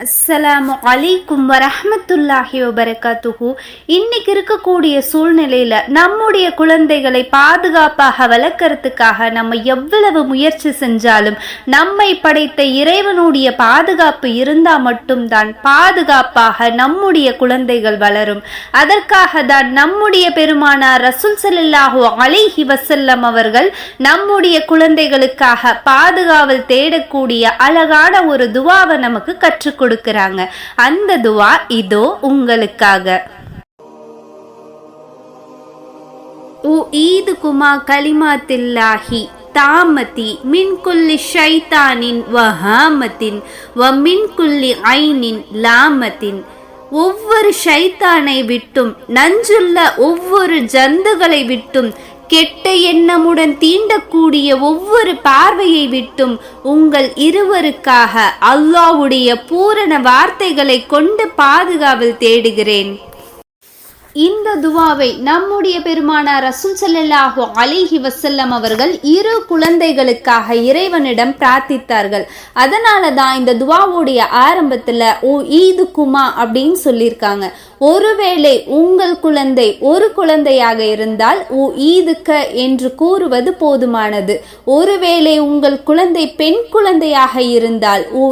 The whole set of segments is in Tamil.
அஸ்ஸலாமு அலைக்கும் வரஹ்மத்துல்லாஹி வபரகாத்துஹு. இன்னைக்கு இருக்கக்கூடிய சூழ்நிலையில் நம்முடைய குழந்தைகளை பாதுகாப்பாக வளர்க்கறதுக்காக நம்ம எவ்வளவு முயற்சி செஞ்சாலும் நம்மை படைத்த இறைவனுடைய பாதுகாப்பு இருந்தால் மட்டும்தான் பாதுகாப்பாக நம்முடைய குழந்தைகள் வளரும். அதற்காக தான் நம்முடைய பெருமானார் ரசூல் ஸல்லல்லாஹு அலைஹி வசல்லம் அவர்கள் நம்முடைய குழந்தைகளுக்காக பாதுகாவல் தேடக்கூடிய அழகான ஒரு துவாவை நமக்கு கற்றுக் கொடுக்கறாங்க. அந்த துவா இதோ உங்களுக்காக. ஈது குமா கலிமாத்தில்லாஹி தாமதி மின் குல்லி ஷைத்தானின் வஹாமத்தின் வ மின் குல்லி ஐனின் லாமத்தின். ஒவ்வொரு ஷைத்தானை விட்டும் நஞ்சுள்ள ஒவ்வொரு ஜந்துகளை விட்டும் கெட்ட எண்ணமுடன் தீண்டக்கூடிய ஒவ்வொரு பார்வையை விட்டும் உங்கள் இருவருக்காக அல்லாவுடைய பூரண வார்த்தைகளை கொண்டு பாதுகாவல் தேடுகிறேன். இந்த துவாவை நம்முடைய பெருமானார் ரசூல் செல்லல்லாஹு அலிஹி வசல்லம் அவர்கள் இரு குழந்தைகளுக்காக இறைவனிடம் பிரார்த்தித்தார்கள். அதனால தான் இந்த துவாவுடைய ஆரம்பத்தில் ஓ ஈது குமா அப்படின்னு சொல்லியிருக்காங்க. ஒருவேளை உங்கள் குழந்தை ஒரு குழந்தையாக இருந்தால் ஓ ஈதுக்க என்று கூறுவது போதுமானது. ஒருவேளை உங்கள் குழந்தை பெண் குழந்தையாக இருந்தால் ஓ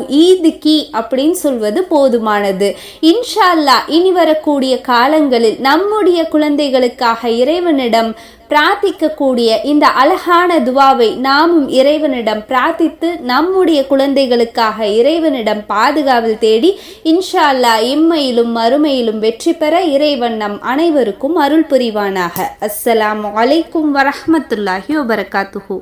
கி அப்படின்னு சொல்வது போதுமானது. இன்ஷா அல்லாஹ் இனி வரக்கூடிய காலங்களில் நம்முடைய குழந்தைகளுக்காக இறைவனிடம் பிரார்த்திக்கக்கூடிய இந்த அழகான துவாவை நாமும் இறைவனிடம் பிரார்த்தித்து நம்முடைய குழந்தைகளுக்காக இறைவனிடம் பாதுகாவல் தேடி இன்ஷா அல்லாஹ் இம்மையிலும் மறுமையிலும் வெற்றி பெற இறைவன் நம் அனைவருக்கும் அருள் புரிவானாக. அஸ்ஸலாமு அலைக்கும் வரஹமத்துல்லாஹி வபரகாத்துஹூ.